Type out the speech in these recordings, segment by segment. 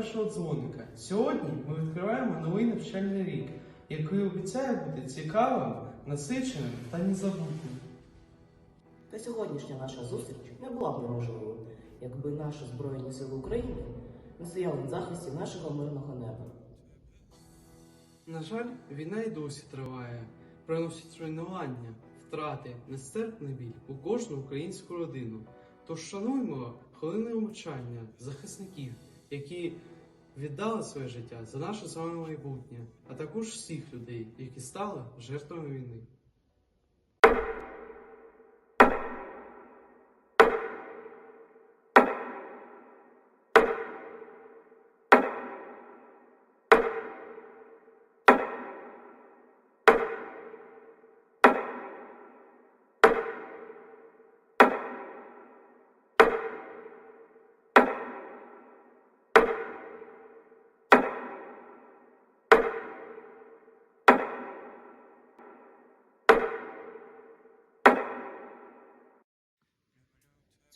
першого дзвоника. Сьогодні ми відкриваємо новий навчальний рік, який обіцяє бути цікавим, насиченим та незабутнім. Та сьогоднішня наша зустріч не була б неможливою, якби наші Збройні Сили України не стояли на захисті нашого мирного неба. На жаль, війна і досі триває, приносить руйнування, втрати, нестерпний біль у кожну українську родину. Тож шануймо хвилиною мовчання захисників, які віддали своє життя за наше з вами майбутнє, а також всіх людей, які стали жертвами війни.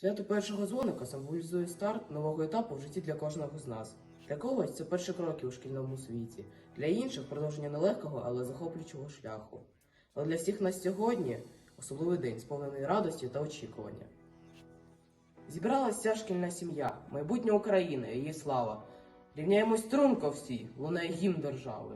Свято першого дзвоника символізує старт нового етапу в житті для кожного з нас. Для когось це перші кроки у шкільному світі, для інших продовження нелегкого, але захоплюючого шляху. Але для всіх нас сьогодні особливий день, сповнений радості та очікування. Зібралася ця шкільна сім'я, майбутнє України, її слава. Рівняємось струнко всі, лунає гімн держави.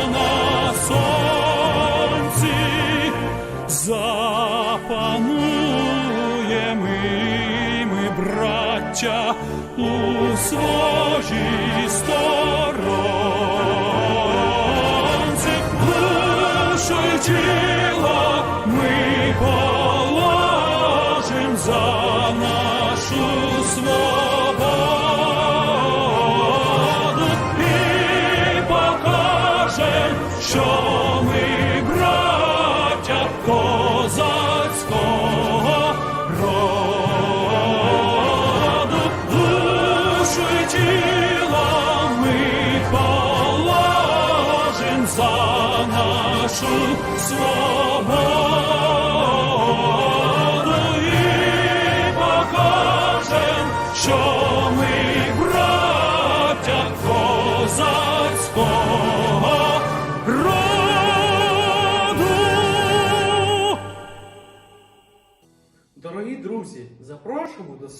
браття, у своїй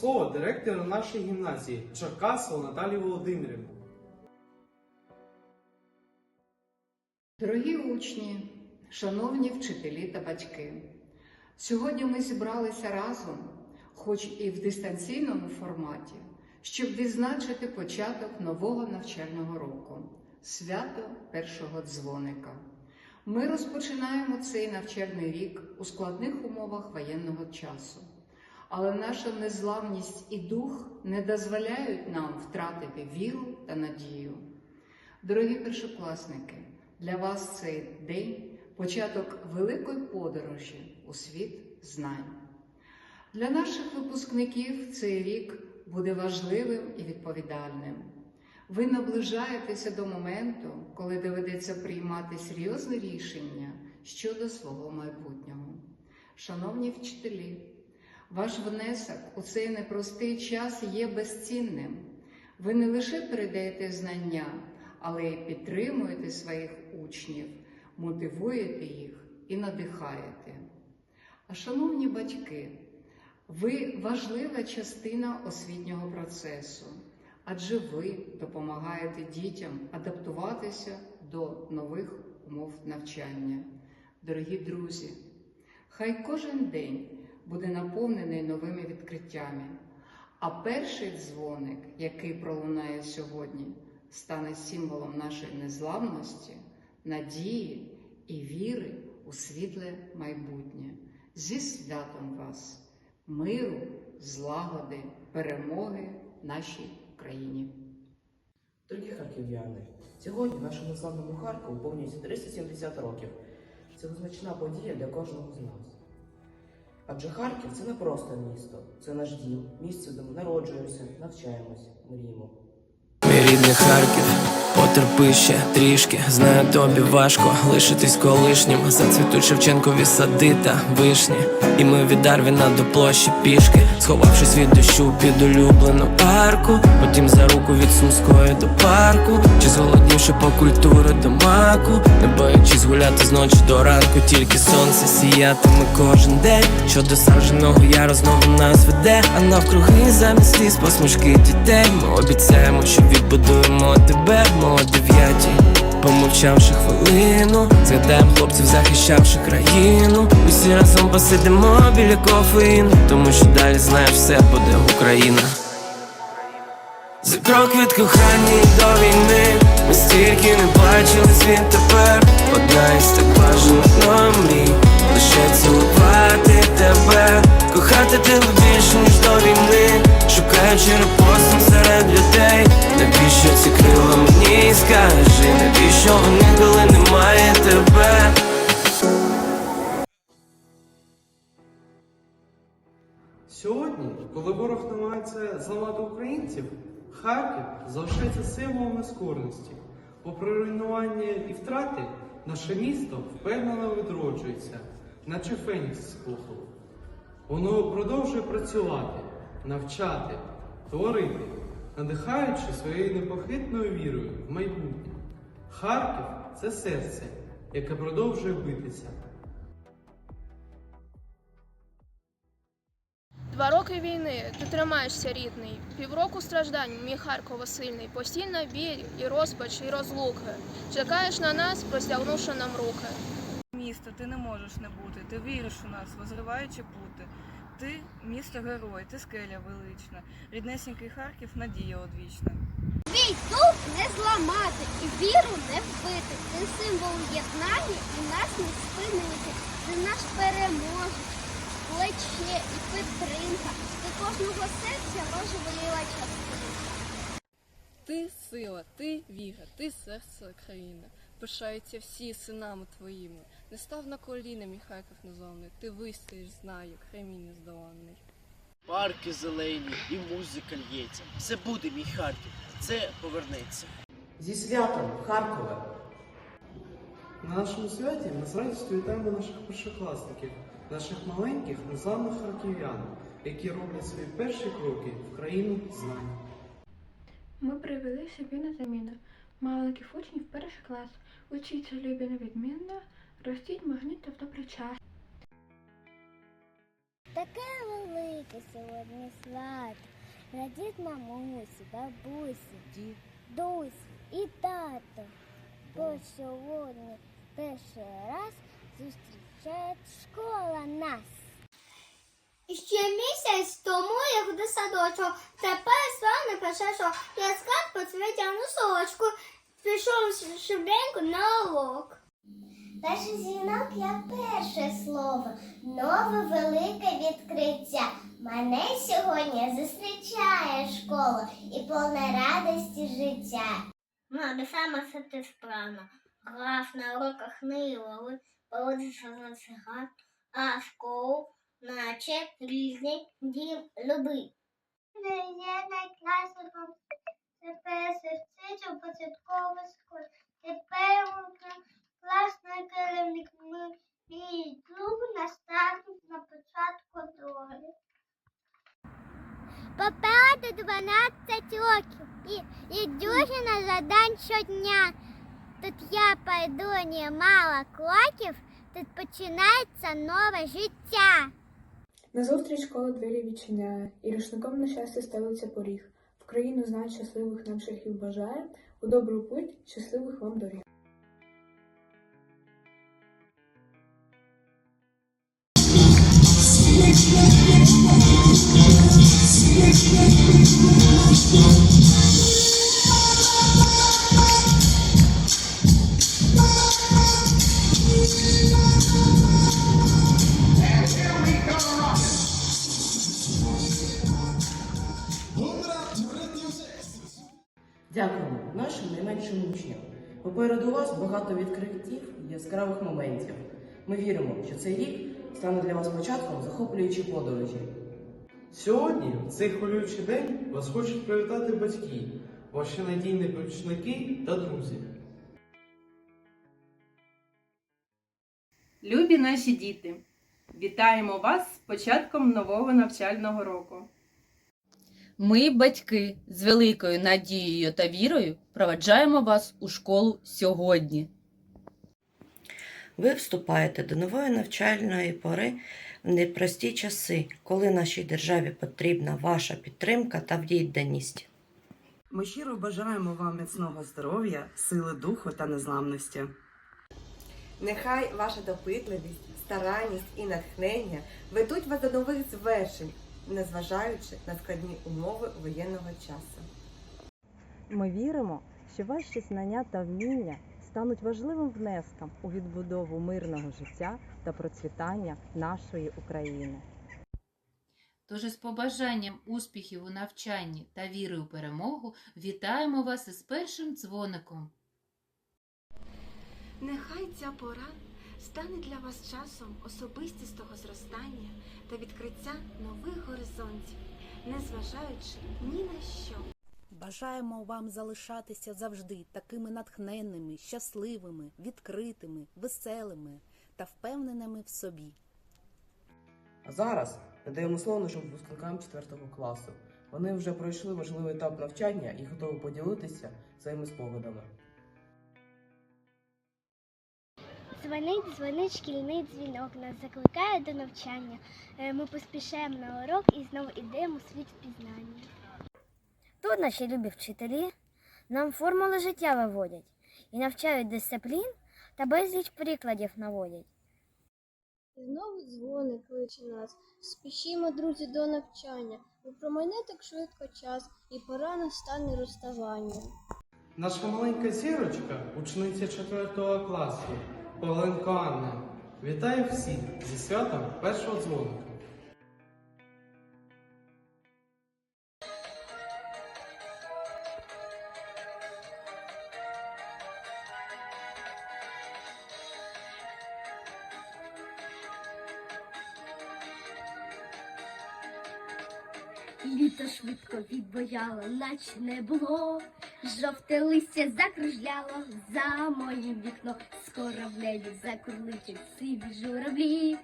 слова директора нашої гімназії Черкасову Наталію Володимирівну. Дорогі учні, шановні вчителі та батьки, сьогодні ми зібралися разом, хоч і в дистанційному форматі, щоб відзначити початок нового навчального року свято першого дзвоника. Ми розпочинаємо цей навчальний рік у складних умовах воєнного часу, але наша незламність і дух не дозволяють нам втратити віру та надію. Дорогі першокласники, для вас цей день початок великої подорожі у світ знань. Для наших випускників цей рік буде важливим і відповідальним. Ви наближаєтеся до моменту, коли доведеться приймати серйозне рішення щодо свого майбутнього. Шановні вчителі, ваш внесок у цей непростий час є безцінним. Ви не лише передаєте знання, але й підтримуєте своїх учнів, мотивуєте їх і надихаєте. А шановні батьки, ви важлива частина освітнього процесу, адже ви допомагаєте дітям адаптуватися до нових умов навчання. Дорогі друзі, хай кожен день буде наповнений новими відкриттями, а перший дзвоник, який пролунає сьогодні, стане символом нашої незламності, надії і віри у світле майбутнє. Зі святом вас, миру, злагоди, перемоги нашій країні. Дорогі харків'яни, сьогодні нашому славному Харкову повністю 370 років. Це визначна подія для кожного з нас. Адже Харків це не просто місто, це наш дім, місце, де ми народжуємося, навчаємось, мріємо. Рідний Харків, потерпи ще трішки. Знаю, тобі важко лишитись колишнім. Зацвітуть Шевченкові сади та вишні. І ми від Дарвіна до площі пішки, сховавшись від дощу під улюблену арку. Потім за руку від Сумської до парку. Чи зголоднівши по культури до маку, не боячись гуляти з ночі до ранку, тільки сонце сіятиме кожен день. Що до садженого яру знову нас веде, а навкруги замість ліс посмішки дітей. Ми обіцяємо, що відбудуємо тебе в мого дев'ятій. Помовчавши хвилину, згадаємо хлопців, захищавши країну. Усі разом посидимо біля кофеїну, тому що далі знаєш, все буде Україна. За крок від кохання до війни Ми стільки не бачили світ тепер Одна із так нам мрій Лише цілувати тебе Кохати тебе більше, ніж до війни Шукаючи репостом серед людей Навіщо ці крила мені скажи Навіщо вони, коли немає тебе Сьогодні, коли ворог намагається зламати українців, Харків залишається символом нескорності. Попри руйнування і втрати, наше місто впевнено відроджується, наче фенікс з попелу. Воно продовжує працювати, навчати, творити, надихаючи своєю непохитною вірою в майбутнє. Харків це серце, яке продовжує битися. Два роки війни, ти тримаєшся, рідний. Півроку страждань, мій Харково сильний, постійна біль і розпач, і розлуки. Чекаєш на нас, простягнувши нам руки. Місто, ти не можеш не бути. Ти віриш у нас, возриваючи пути. Ти місто герой, ти скеля велична. Ріднесенький Харків надія одвічна. Твій дух не зламати і віру не вбити. Ти символ єднання і нас не спинити. Ти наш переможець, плече і підтримка. Ти кожного серця важлива частина. Ти сила, ти віра, ти серце країни. Пишаються всі синами твоїми. Не став на коліна, мій Харків незламний. Ти вистоїш, знаю, Кремінь нездоланний. Парки зелені і музика лється. Все буде, мій Харків. Це повернеться. Зі святом, Харкове! На нашому святі ми з радістю вітаємо наших першокласників, наших маленьких незламних харків'ян, які роблять свої перші кроки в країну знань. Ми привели собі на заміну маленьких учнів перший клас. Учіться любі невідмінно, ростіть магніт в добрий час. Таке велике сьогодні свято. Радіть мамусі, бабусі, дідусі і тато. Бо сьогодні перший раз зустрічає школа нас. Ще місяць тому я ходив в садочок. Тепер славне пише, я скат поцвітяну сорочку. Пішов шибенько на урок. Перший дзвінок я перше слово, нове велике відкриття. Мене сьогодні зустрічає школа і повна радості життя. Мама сама сити справно, грав на уроках не лови, поводився за циган, а школу наче різний дім люби. Я найкращим тепер серцю початкової школи. Тепер класний керівник мій друг наставник на початку дороги. Попереду 12 років і, і дюжина задань щодня. Тут я пойду немало кроків, тут починається нове життя. Назустріч школа двері відчиняє, і рушником на щастя стелиться поріг. Країну знань щасливих нам шляхів бажає, у добру путь щасливих вам доріг. Дякуємо нашим найменшим учням. Попереду вас багато відкриттів і яскравих моментів. Ми віримо, що цей рік стане для вас початком захоплюючої подорожі. Сьогодні, в цей хвилюючий день, вас хочуть привітати батьки, ваші надійні помічники та друзі. Любі наші діти, вітаємо вас з початком нового навчального року. Ми, батьки, з великою надією та вірою проведжаємо вас у школу сьогодні. Ви вступаєте до нової навчальної пори в непрості часи, коли нашій державі потрібна ваша підтримка та відданість. Ми щиро бажаємо вам міцного здоров'я, сили духу та незламності. Нехай ваша допитливість, старанність і натхнення ведуть вас до нових звершень, незважаючи на складні умови воєнного часу. Ми віримо, що ваші знання та вміння стануть важливим внеском у відбудову мирного життя та процвітання нашої України. Тож із побажанням успіхів у навчанні та віри у перемогу вітаємо вас із першим дзвоником. Нехай ця пора стане для вас часом особистістого зростання та відкриття нових горизонтів, незважаючи ні на що. Бажаємо вам залишатися завжди такими натхненними, щасливими, відкритими, веселими та впевненими в собі. А зараз надаємо слово нашим випускникам 4 класу. Вони вже пройшли важливий етап навчання і готові поділитися своїми спогадами. Дзвонить, дзвонить шкільний дзвінок, нас закликає до навчання. Е, Ми поспішаємо на урок і знову йдемо у світ пізнання. Тут наші любі вчителі нам формули життя виводять і навчають дисциплін та безліч прикладів наводять. Знову дзвоник кличе нас. Спішімо, друзі, до навчання, бо промайне так швидко час, і пора настане розставання. Наша маленька зірочка, учениця 4 класу, Павленко Анна, вітає всіх зі святом першого дзвоника. Літо швидко відбояло, наче не було. Жовте листя закружляло за моїм вікно. Скоро в небі закурличуть сиві журавлі.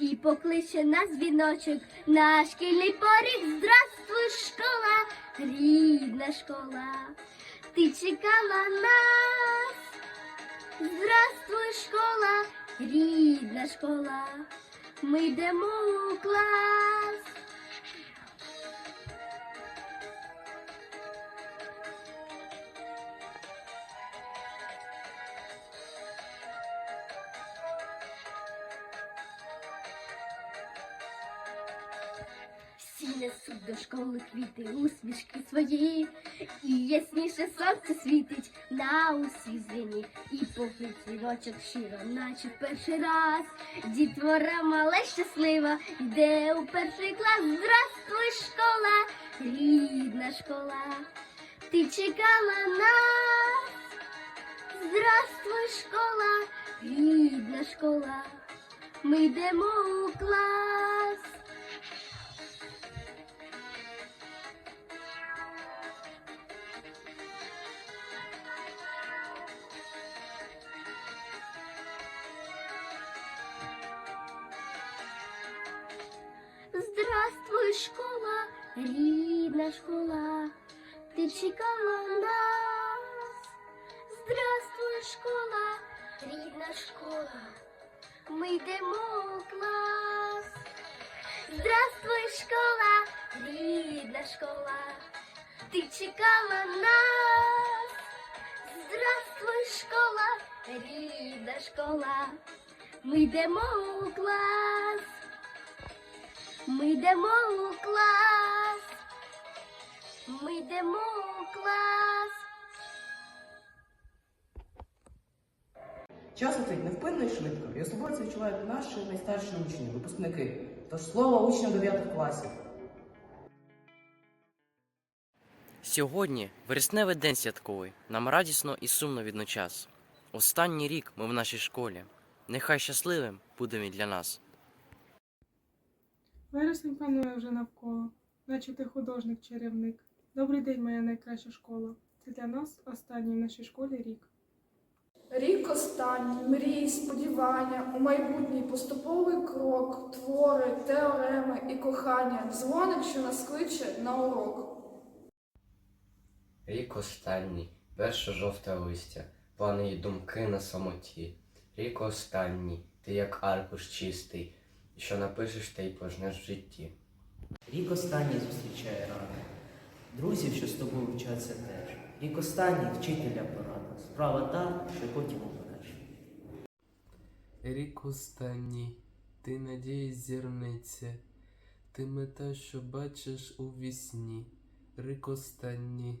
І покличе нас дзвіночок на шкільний поріг. Здравствуй, школа, рідна школа. Ти чекала нас. Здравствуй, школа, рідна школа. Ми йдемо у клас. Школи квіти, усмішки свої, і ясніше сонце світить на усій землі, і поки дзвіночок щиро, наче в перший раз. Дітвора мала щаслива, йде у перший клас. Здравствуй, школа, рідна школа, ти чекала нас. Здравствуй, школа, рідна школа, ми йдемо у клас. Рідна школа, ми йдемо у клас. Здравствуй, школа, рідна школа, ти чекала нас. Здравствуй, школа, рідна школа, ми йдемо у клас. Ми йдемо у клас. Ми йдемо у клас. Час летить невпинно і швидко, і особливо це відчувають наші найстарші учні, випускники. Тож слово учням 9 класів. Сьогодні вересневий день святковий. Нам радісно і сумно відночас. Останній рік ми в нашій школі. Нехай щасливим буде він для нас. Вересень панує вже навколо, наче ти художник-чарівник. Добрий день, моя найкраща школа. Це для нас останній в нашій школі рік. Рік останній, мрії, сподівання, у майбутній поступовий крок, твори, теореми і кохання, дзвоник, що нас кличе на урок. Рік останній, перше жовте листя, плани й думки на самоті. Рік останній, ти як аркуш чистий, що напишеш та й пожнеш в житті. Рік останній зустрічає рано. Друзів, що з тобою вчаться теж. Рік останній вчителя порада. Справа та, що потім обереш. Рік останній, ти надієсь зірниця, ти мета, що бачиш у вісні. Рік останній,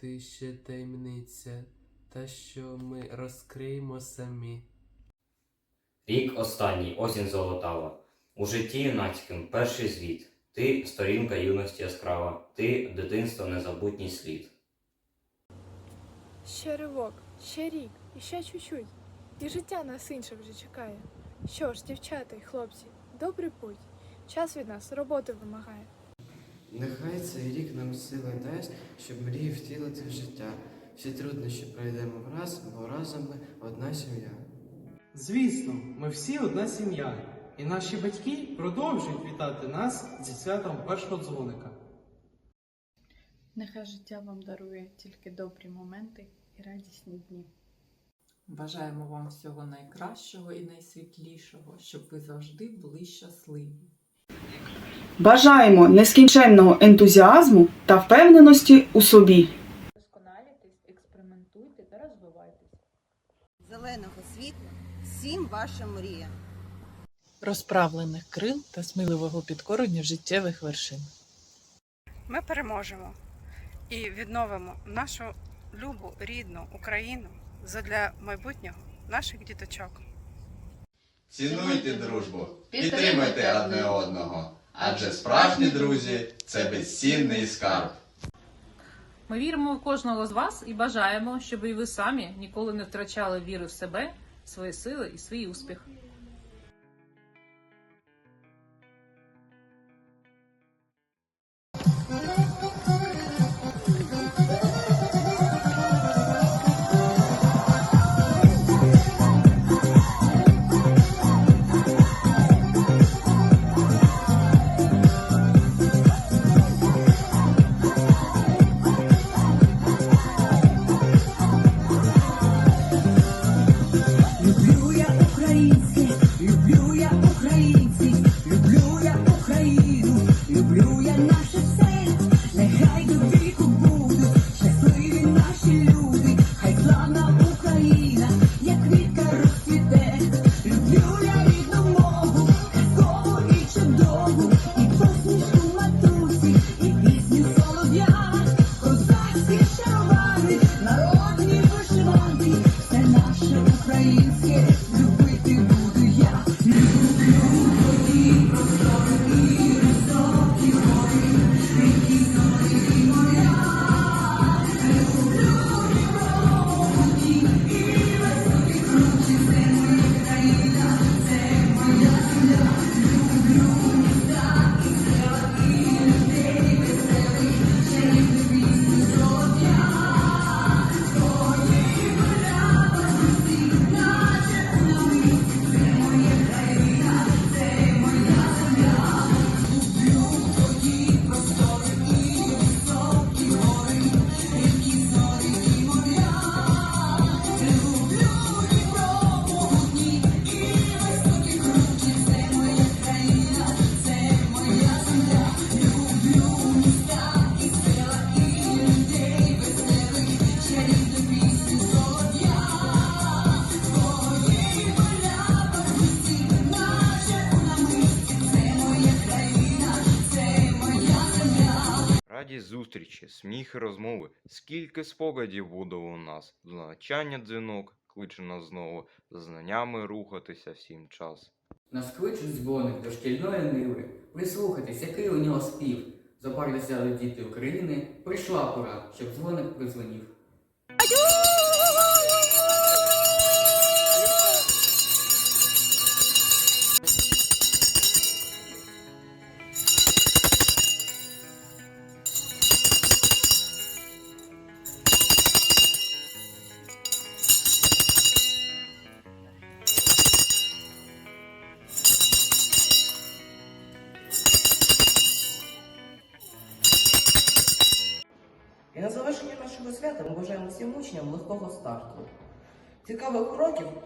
ти ще таємниця, та що ми розкриємо самі. Рік останній, осінь золотава. У житті юнацьким перший звіт. Ти сторінка юності яскрава, ти дитинство незабутній слід. Ще ривок, ще рік, і ще чуть-чуть. І життя нас інше вже чекає. Що ж, дівчата й хлопці, добрий путь. Час від нас роботи вимагає. Нехай цей рік нам сили дасть, щоб мрії втілити в життя. Всі труднощі пройдемо враз, бо разом ми одна сім'я. Звісно, ми всі одна сім'я, і наші батьки продовжують вітати нас зі святом першого дзвоника. Нехай життя вам дарує тільки добрі моменти і радісні дні. Бажаємо вам всього найкращого і найсвітлішого, щоб ви завжди були щасливі. Бажаємо нескінченного ентузіазму та впевненості у собі. Досконалітесь, експериментуйте та розвивайтесь. Зеленого світла всім вашим мріям. розправлених крил та сміливого підкорення життєвих вершин. Ми переможемо і відновимо нашу любу рідну Україну задля майбутнього наших діточок. Цінуйте дружбу, підтримуйте одне одного, адже справжні друзі це безцінний скарб. Ми віримо в кожного з вас і бажаємо, щоб і ви самі ніколи не втрачали віри в себе, свої сили і свій успіх. Зустрічі, сміх і розмови, скільки спогадів буде у нас. До навчання дзвінок кличе нас знову, за знаннями рухатися всім час. Нас кличуть дзвоник до шкільної ниви. Прислухайтесь, який у нього спів. Запарлися діти України, прийшла пора, щоб дзвоник призвонів.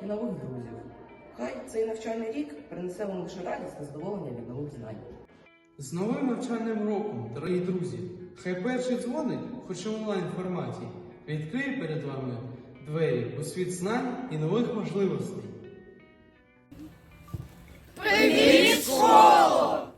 І нових друзів. Хай цей навчальний рік принесе вам лише радість та задоволення від нових знань. З новим навчальним роком, дорогі друзі, хай перший дзвоник, хоч і в онлайн форматі, відкриє перед вами двері у світ знань і нових можливостей. Привіт, школо!